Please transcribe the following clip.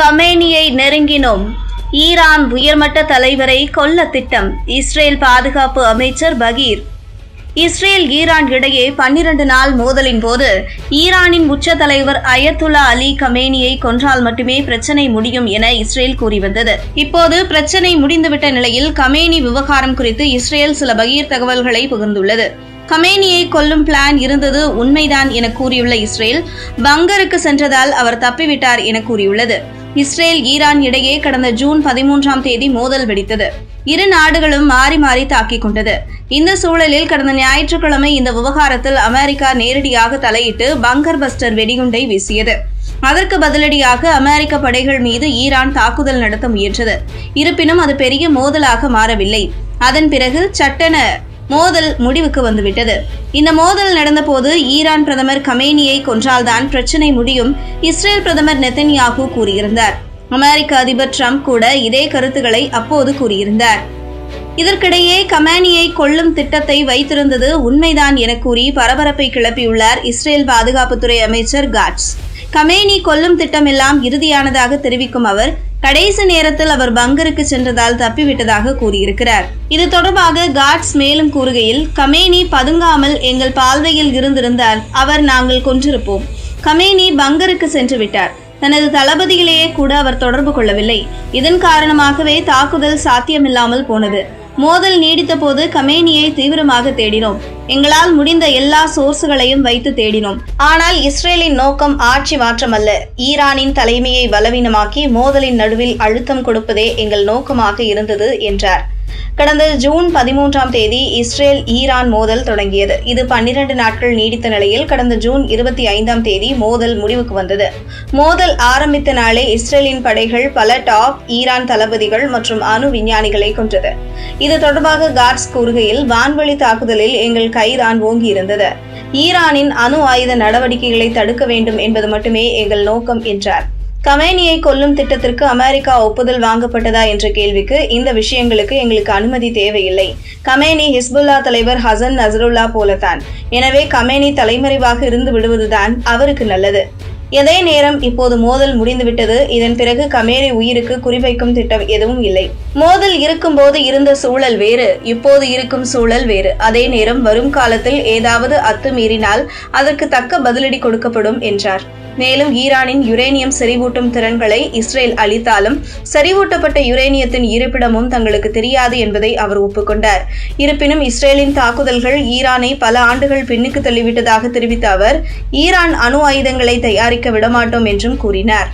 கமேனியை நெருங்கினோம். Iran உயர்மட்ட தலைவரை கொல்ல திட்டம் இஸ்ரேல் பாதுகாப்பு அமைச்சர் பகீர். இஸ்ரேல் ஈரான் இடையே பன்னிரண்டு நாள் மோதலின் போது ஈரானின் உச்ச தலைவர் அயத்துல்லா அலி கமேனியை கொன்றால் மட்டுமே பிரச்சனை முடியும் என இஸ்ரேல் கூறி வந்தது. இப்போது பிரச்சனை முடிந்துவிட்ட நிலையில் கமேனி விவகாரம் குறித்து இஸ்ரேல் சில பகீர் தகவல்களை பகிர்ந்துள்ளது. கமேனியை கொல்லும் பிளான் இருந்தது உண்மைதான் என கூறியுள்ள இஸ்ரேல் பங்கருக்கு சென்றதால் அவர் தப்பிவிட்டார் என கூறியுள்ளது. இஸ்ரேல் ஈரான் இடையே கடந்த ஜூன் பதிமூன்றாம் தேதி மோதல் வெடித்தது. இரு நாடுகளும் மாறி மாறி தாக்கிக் கொண்டது. இந்த சூழலில் கடந்த ஞாயிற்றுக்கிழமை இந்த விவகாரத்தில் அமெரிக்கா நேரடியாக தலையிட்டு பங்கர் பஸ்டர் வெடிகுண்டை வீசியது. அதற்கு பதிலடியாக அமெரிக்க படைகள் மீது ஈரான் தாக்குதல் நடத்த முயன்றது. இருப்பினும் அது பெரிய மோதலாக மாறவில்லை. அதன் பிறகு சட்டென மோதல் முடிவுக்கு வந்துவிட்டது. இந்த மோதல் நடந்தபோது ஈரான் பிரதமர் கமேனியை கொன்றால்தான் பிரச்சனை முடியும் இஸ்ரேல் பிரதமர் நெத்தன்யாகு கூறியிருந்தார். அமெரிக்க அதிபர் ட்ரம்ப் கூட இதே கருத்துக்களை அப்போது கூறியிருந்தார். இதற்கிடையே கமானியை கொல்லும் திட்டத்தை வைத்திருந்தது உண்மைதான் என கூறி பரபரப்பை கிளப்பியுள்ளார் இஸ்ரேல் பாதுகாப்புத்துறை அமைச்சர் காட்ஸ். கமேனி கொல்லும் திட்டமெல்லாம் இறுதியானதாக தெரிவிக்கும் அவர் கடைசி நேரத்தில் அவர் பங்கருக்கு சென்றதால் தப்பிவிட்டதாக கூறியிருக்கிறார். இது தொடர்பாக காட்ஸ் மேலும் கூறுகையில் கமேனி பதுங்காமல் எங்கள் பால்வையில் இருந்திருந்தால் அவர் நாங்கள் கொன்றிருப்போம். கமேனி பங்கருக்கு சென்று விட்டார். தனது தளபதிகளையே கூட அவர் தொடர்பு கொள்ளவில்லை. இதன் காரணமாகவே தாக்குதல் சாத்தியமில்லாமல் போனது. மோதல் நீடித்த போது கமேனியை தீவிரமாக தேடினோம். எங்களால் முடிந்த எல்லா சோர்ஸ்களையும் வைத்து தேடினோம். ஆனால் இஸ்ரேலின் நோக்கம் ஆட்சி மாற்றம் அல்ல ஈரானின் தலைமையை பலவீனமாக்கி மோதலின் நடுவில் அழுத்தம் கொடுப்பதே எங்கள் நோக்கமாக இருந்தது என்றார். கடந்த ஜூன் பதிமூன்றாம் தேதி இஸ்ரேல் ஈரான் மோதல் தொடங்கியது. இது பன்னிரண்டு நாட்கள் நீடித்த நிலையில் கடந்த ஜூன் இருபத்தி ஐந்தாம் தேதி மோதல் முடிவுக்கு வந்தது. மோதல் ஆரம்பித்த நாளே இஸ்ரேலின் படைகள் பல டாப் ஈரான் தளபதிகள் மற்றும் அணு விஞ்ஞானிகளை கொன்றது. இது தொடர்பாக காட்ஸ் கூறுகையில் வான்வழி தாக்குதலில் எங்கள் கைதான் ஓங்கியிருந்தது. ஈரானின் அணு ஆயுத நடவடிக்கைகளை தடுக்க வேண்டும் என்பது மட்டுமே எங்கள் நோக்கம் என்றார். கமேனியை கொல்லும் திட்டத்திற்கு அமெரிக்கா ஒப்புதல் வாங்கப்பட்டதா என்ற கேள்விக்கு இந்த விஷயங்களுக்கு எங்களுக்கு அனுமதி தேவையில்லை. கமேனி ஹிஸ்புல்லா தலைவர் ஹசன் நசருல்லா போலத்தான். எனவே கமேனி தலைமறைவாக இருந்து விடுவதுதான் அவருக்கு நல்லது. எதே நேரம் இப்போது மோதல் முடிந்துவிட்டது? இதன் பிறகு கமேனி உயிருக்கு குறிவைக்கும் திட்டம் எதுவும் இல்லை. மோதல் இருக்கும்போது இருந்த சூழல் வேறு இப்போது இருக்கும் சூழல் வேறு. அதே நேரம் வரும் காலத்தில் ஏதாவது அத்துமீறினால் அதற்கு தக்க பதிலடி கொடுக்கப்படும் என்றார். மேலும் ஈரானின் யுரேனியம் செறிவூட்டும் திறன்களை இஸ்ரேல் அளித்தாலும் செறிவூட்டப்பட்ட யுரேனியத்தின் இருப்பிடமும் தங்களுக்கு தெரியாது என்பதை அவர் ஒப்புக்கொண்டார். இருப்பினும் இஸ்ரேலின் தாக்குதல்கள் ஈரானை பல ஆண்டுகள் பின்னுக்கு தள்ளிவிட்டதாக தெரிவித்த அவர் ஈரான் அணு ஆயுதங்களை தயாரிக்க விடமாட்டோம் என்றும் கூறினார்.